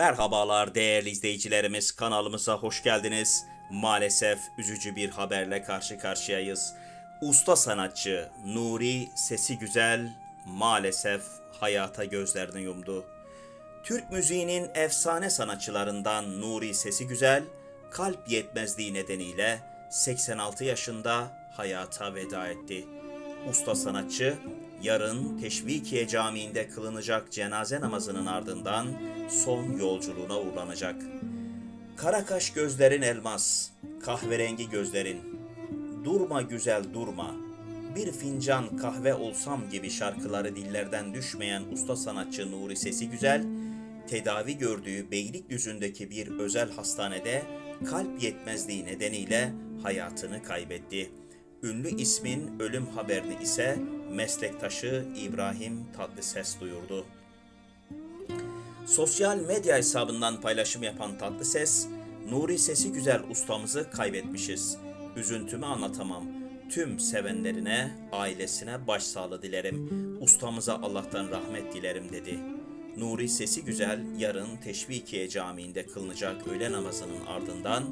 Merhabalar değerli izleyicilerimiz kanalımıza hoş geldiniz. Maalesef üzücü bir haberle karşı karşıyayız. Usta sanatçı Nuri Sesi Güzel maalesef hayata gözlerini yumdu. Türk müziğinin efsane sanatçılarından Nuri Sesi Güzel kalp yetmezliği nedeniyle 86 yaşında hayata veda etti. Usta sanatçı yarın Teşvikiye Camii'nde kılınacak cenaze namazının ardından son yolculuğuna uğurlanacak. Karakaş gözlerin elmas, kahverengi gözlerin, durma güzel durma, bir fincan kahve olsam gibi şarkıları dillerden düşmeyen usta sanatçı Nuri Sesi Güzel, tedavi gördüğü Beylikdüzü'ndeki bir özel hastanede kalp yetmezliği nedeniyle hayatını kaybetti. Ünlü ismin ölüm haberini ise meslektaşı İbrahim Tatlıses duyurdu. Sosyal medya hesabından paylaşım yapan Tatlıses, Nuri Sesi Güzel ustamızı kaybetmişiz. Üzüntümü anlatamam. Tüm sevenlerine, ailesine başsağlığı dilerim. Ustamıza Allah'tan rahmet dilerim dedi. Nuri Sesi Güzel yarın Teşvikiye Camii'nde kılınacak öğle namazının ardından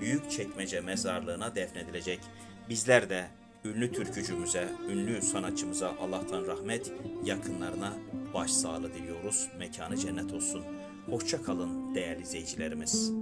Büyükçekmece mezarlığına defnedilecek. Bizler de ünlü türkücümüze, ünlü sanatçımıza Allah'tan rahmet, yakınlarına başsağlığı diliyoruz. Mekanı cennet olsun. Hoşça kalın değerli izleyicilerimiz.